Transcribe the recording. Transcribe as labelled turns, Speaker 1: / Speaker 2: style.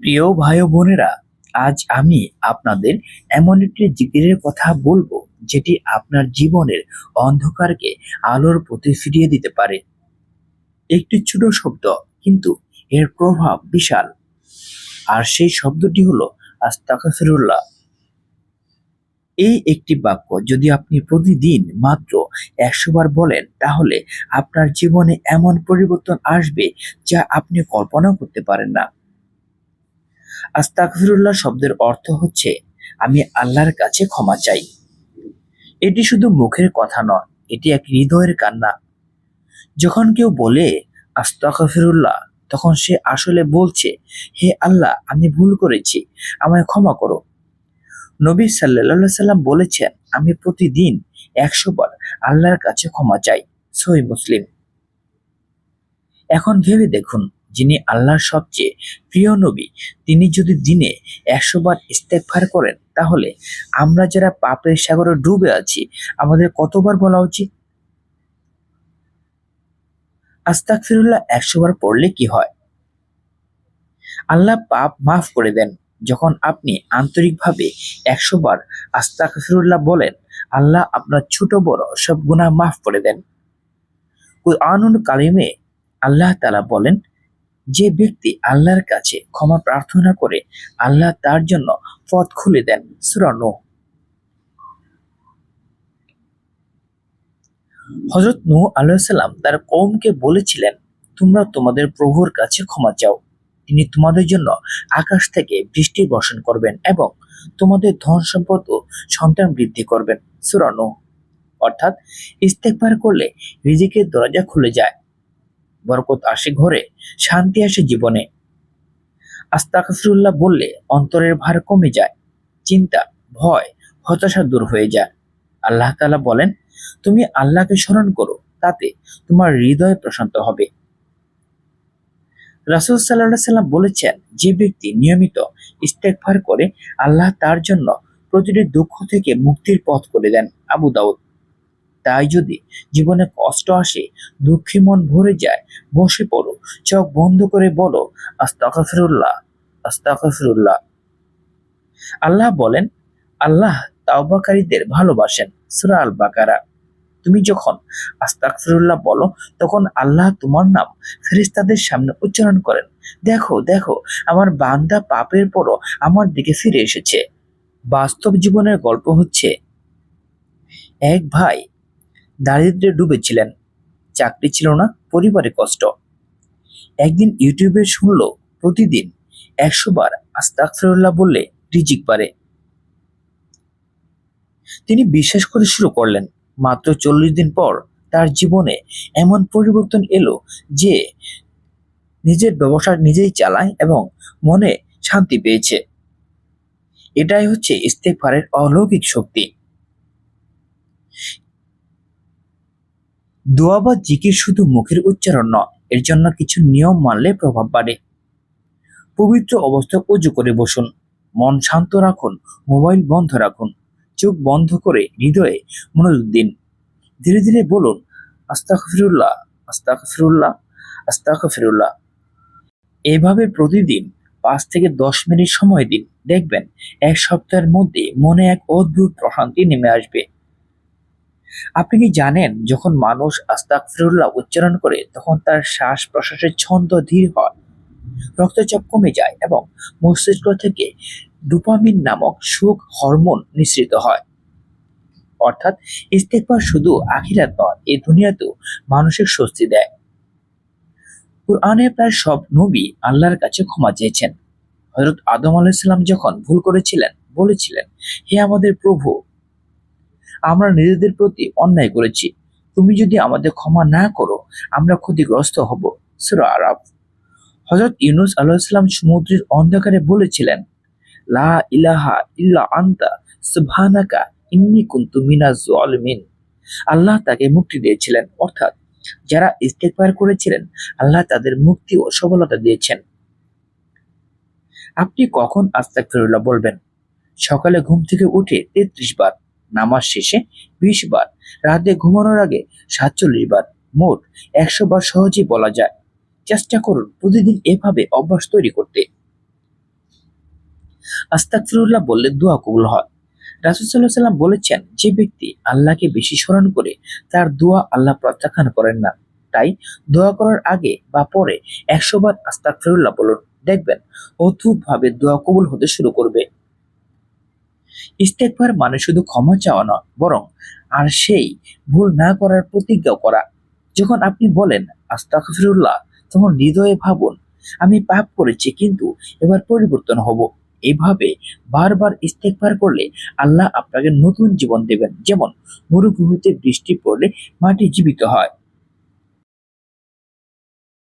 Speaker 1: প্রিয় ভাই বোনেরা, আজ আমি আপনাদের এমন একটি জিকিরের কথা বলব, যেটি আপনার জীবনের অন্ধকারকে আলোর প্রতি ফিরিয়ে দিতে পারে। একটি ছোট শব্দ, কিন্তু এর প্রভাব বিশাল। আর সেই শব্দটি হলো আস্তাগফিরুল্লাহ। এই একটি বাক্য যদি আপনি প্রতিদিন মাত্র একশো বার বলেন, তাহলে আপনার জীবনে এমন পরিবর্তন আসবে যা আপনি কল্পনাও করতে পারেন না। আস্তাগফিরুল্লাহ শব্দের অর্থ হচ্ছে, আমি আল্লাহর কাছে ক্ষমা চাই। এটি শুধু মুখের কথা নয়, এটি এক হৃদয়ের কান্না। যখন কেউ বলে, আস্তাগফিরুল্লাহ, তখন সে আসলে বলছে, হে আল্লাহ, আমি ভুল করেছি, আমায় ক্ষমা করো। নবী সাল্লাল্লাহু সাল্লাম বলেছেন, আমি প্রতিদিন একশো বার আল্লাহর কাছে ক্ষমা চাই সই মুসলিম। এখন ভেবে দেখুন যিনি আল্লাহর সবচেয়ে প্রিয় নবী, তিনি যদি দিনে একশো বার ইস্তেকফার করেন, তাহলে আমরা যারা পাপের সাগরে ডুবে আছি, আমাদের কতবার বলা উচিত? আস্তাক ফিরুল্লাহ একশো বার পড়লে কি হয়? আল্লাহ পাপ মাফ করে দেন। যখন আপনি আন্তরিকভাবে একশো বার আস্তাক ফিরুল্লাহ বলেন, আল্লাহ আপনার ছোট বড় সব গুনাহ মাফ করে দেন। কুরআনুল কালিমে আল্লাহ তালা বলেন যে ব্যক্তি আল্লাহর কাছে ক্ষমা প্রার্থনা করে, আল্লাহ তার জন্য পথ খুলে দেন। সুরানো হজরত নূ আলাইসাল্লাম তার কৌমকে বলেছিলেন, তোমরা তোমাদের প্রভুর কাছে ক্ষমা চাও। তিনি তোমাদের জন্য আকাশ থেকে বৃষ্টি বর্ষণ করবেন এবং তোমাদের ধন সম্পদ ও সন্তান বৃদ্ধি করবেন। সুরানো অর্থাৎ ইস্তেকবার করলে রিজিকের দরজা খুলে যায়। বরকত আসে ঘরে, শান্তি আসে জীবনে। আস্তাকফিরুল্লাহ বললে, অন্তরের ভার কমে যায়, চিন্তা, ভয়, হতাশা দূর হয়ে যায়। আল্লাহ তাআলা বলেন, তুমি আল্লাহকে স্মরণ করো, তাতে তোমার হৃদয় প্রশান্ত হবে। রাসুল সাল্লাহ সাল্লাম বলেছেন, যে ব্যক্তি নিয়মিত ইস্তেকফার করে, আল্লাহ তার জন্য প্রতিটি দুঃখ থেকে মুক্তির পথ করে দেন। আবু দাউদ তাই যদি জীবনে কষ্ট আসে, দুঃখে মন ভরে যায়, বসে পড়ো, চোখ বন্ধ করে বলো, আস্তাগফিরুল্লাহ আস্তাগফিরুল্লাহ। আল্লাহ বলেন, আল্লাহ তাওবাকারীদের ভালোবাসেন। সূরা আল বাকারা তুমি যখন আস্তাগফিরুল্লাহ বলো, তখন আল্লাহ তোমার নাম ফেরেশতাদের সামনে উচ্চারণ করেন। দেখো দেখো, আমার বান্দা পাপের পরও আমার দিকে ফিরে এসেছে। বাস্তব জীবনের গল্প হচ্ছে, এক ভাই দারিদ্র্যে ডুবেছিলেন। চাকরি ছিল না, পরিবারে কষ্ট। একদিন ইউটিউবে শুনলো, প্রতিদিন একশো বার আস্তাগফিরুল্লাহ বললে রিজিক পারে তিনি বিশ্বাস করে শুরু করলেন, মাত্র চল্লিশ দিন পর তার জীবনে এমন পরিবর্তন এলো যে নিজের ব্যবসা নিজেই চালায় এবং মনে শান্তি পেয়েছে। এটাই হচ্ছে ইস্তেকফারের অলৌকিক শক্তি। দোয়া বা জিকির শুধু মুখের উচ্চারণ নয়, এর জন্য কিছু নিয়ম মানলে প্রভাব বাড়ে। পবিত্র অবস্থায় উজু করে বসুন, মন শান্ত রাখুন, মোবাইল বন্ধ রাখুন, চোখ বন্ধ করে হৃদয়ে মনোযোগ দিন। ধীরে ধীরে বলুন, আস্তাগফিরুল্লাহ আস্তাগফিরুল্লাহ আস্তাগফিরুল্লাহ। এভাবে প্রতিদিন পাঁচ থেকে দশ মিনিট সময় দিন। দেখবেন, এক সপ্তাহের মধ্যে মনে এক অদ্ভুত প্রশান্তি নেমে আসবে। আপনি কি জানেন, যখন মানুষ আস্তাগফিরুল্লাহ উচ্চারণ করে, তখন তার শ্বাস প্রশ্বাসের ছন্দ ধীর হয়, রক্তচাপ কমে যায় এবং মস্তিষ্ক থেকে ডোপামিন নামক সুখ হরমোন নিঃসৃত হয়। অর্থাৎ ইস্তেকবার শুধু আখিরাত নয়, এই দুনিয়াতেও মানসিক স্বস্তি দেয়। কোরআনে প্রায় সব নবী আল্লাহর কাছে ক্ষমা চেয়েছেন। হজরত আদম আলাইসাল্লাম যখন ভুল করেছিলেন, বলেছিলেন, হে আমাদের প্রভু আমরা নিজেদের প্রতি অন্যায় করেছি। তুমি যদি আমাদের ক্ষমা না করো, আমরা ক্ষতিগ্রস্ত হব। সুরা আরব হজরত ইউনুস আলাইসাল্লাম সমুদ্রের অন্ধকারে বলেছিলেন, লা ইলাহা ইল্লা আন্তা, সুবহানাকা ইন্নি কুনতু মিনাজ জালিমিন আল্লাহ তাকে মুক্তি দিয়েছিলেন। অর্থাৎ যারা ইস্তেকবার করেছিলেন, আল্লাহ তাদের মুক্তি ও সফলতা দিয়েছেন। আপনি কখন আস্তাক ফেরুল্লাহ বলবেন? সকালে ঘুম থেকে উঠে তেত্রিশ বার। নামাজ শেষে বিশ বার, রাতে ঘুমানোর আগে সাতচল্লিশ বার, মোট একশো বার সহজেই বলা যায়। চেষ্টা করুন প্রতিদিন এভাবে অভ্যাস তৈরি করতে। আস্তাকফিরুল্লাহ বললে দোয়া কবুল হয়। রাসুল সাল্লাহ সাল্লাম বলেছেন, যে ব্যক্তি আল্লাহকে বেশি স্মরণ করে, তার দোয়া আল্লাহ প্রত্যাখ্যান করেন না। তাই দোয়া করার আগে বা পরে একশো বার আস্তাকফিরুল্লাহ বলুন। দেখবেন অদ্ভুত ভাবে দোয়া কবুল হতে শুরু করবে। ইস্তেকবার মানে শুধু ক্ষমা চাওয়া নয়, বরং আর সেই ভুল না করার প্রতিজ্ঞা করা। যখন আপনি বলেন আস্তাকফিরুল্লাহ তখন হৃদয়ে ভাবুন, আমি পাপ করেছি, কিন্তু এবার পরিবর্তন হব। এভাবে বারবার ইস্তেকবার করলে আল্লাহ আপনাকে নতুন জীবন দেবেন। যেমন, মরুভূমিতে বৃষ্টি পড়লে মাটি জীবিত হয়।